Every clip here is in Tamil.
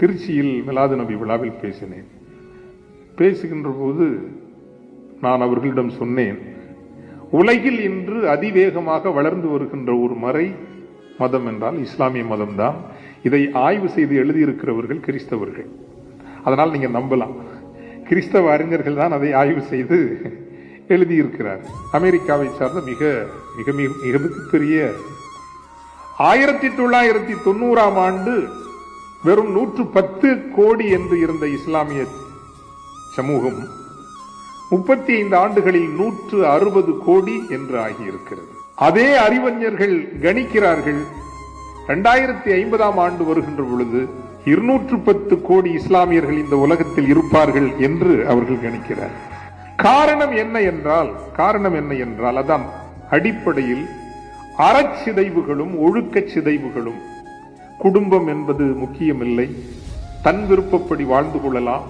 திருச்சியில் மிலாது நபி விழாவில் பேசினேன். பேசுகின்ற போது நான் அவர்களிடம் சொன்னேன் உலகில் இன்று அதிவேகமாக வளர்ந்து வருகின்ற ஒரு மறை மதம் என்றால் இஸ்லாமிய மதம்தான். இதை ஆய்வு செய்து எழுதியிருக்கிறவர்கள் கிறிஸ்தவர்கள். அதனால் நீங்கள் நம்பலாம். கிறிஸ்தவ அறிஞர்கள் தான் அதை ஆய்வு செய்து எழுதியிருக்கிறார். அமெரிக்காவை சார்ந்த மிக மிக மிக மிக பெரிய ஆயிரத்தி தொள்ளாயிரத்தி தொண்ணூறாம் ஆண்டு வெறும் நூற்று பத்து கோடி என்று இருந்த இஸ்லாமிய சமூகம் முப்பத்தி ஐந்து ஆண்டுகளில் நூற்று அறுபது கோடி என்று ஆகியிருக்கிறது. அதே அறிவஞர்கள் கணிக்கிறார்கள். இரண்டாயிரத்தி ஐம்பதாம் ஆண்டு வருகின்ற பொழுது இருநூற்று பத்து கோடி இஸ்லாமியர்கள் இந்த உலகத்தில் இருப்பார்கள் என்று அவர்கள் கணிக்கிறார். காரணம் என்ன என்றால் காரணம் என்ன என்றால் அதான் அடிப்படையில் அறச்சிதைவுகளும் ஒழுக்கச் சிதைவுகளும் குடும்பம் என்பது முக்கியமில்லை. தன் விருப்பப்படி வாழ்ந்து கொள்ளலாம்.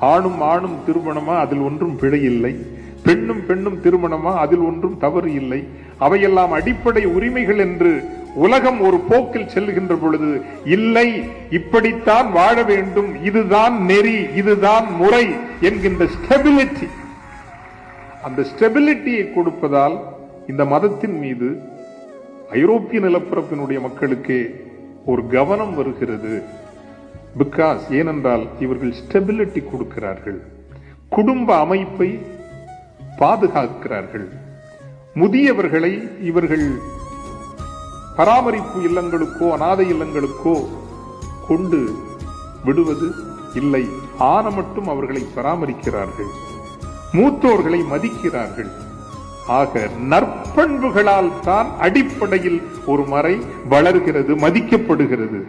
ஆணும் ஆணும் திருமணமா அதில் ஒன்றும் பிழை இல்லை. பெண்ணும் பெண்ணும் திருமணமா அதில் ஒன்றும் தவறு இல்லை. அவையெல்லாம் அடிப்படை உரிமைகள் என்று உலகம் ஒரு போக்கில் செல்கின்ற பொழுது இல்லை இப்படித்தான் வாழ வேண்டும். இதுதான் நெறி இதுதான் முறை என்கின்ற ஸ்டெபிலிட்டி அந்த ஸ்டெபிலிட்டியை கொடுப்பதால் இந்த மதத்தின் மீது ஐரோப்பிய நிலப்பரப்பினுடைய மக்களுக்கே ஒரு கவனம் வருகிறது. பிகாஸ் ஏனென்றால் இவர்கள் ஸ்டெபிலிட்டி கொடுக்கிறார்கள். குடும்ப அமைப்பை பாதுகாக்கிறார்கள். முதியவர்களை இவர்கள் பராமரிப்பு இல்லங்களுக்கோ அனாதை இல்லங்களுக்கோ கொண்டு விடுவது இல்லை. ஆன மட்டும் அவர்களை பராமரிக்கிறார்கள். மூத்தோர்களை மதிக்கிறார்கள். ஆக நற்பண்புகளால் தான் அடிப்படையில் ஒரு மறை வளர்கிறது மதிக்கப்படுகிறது.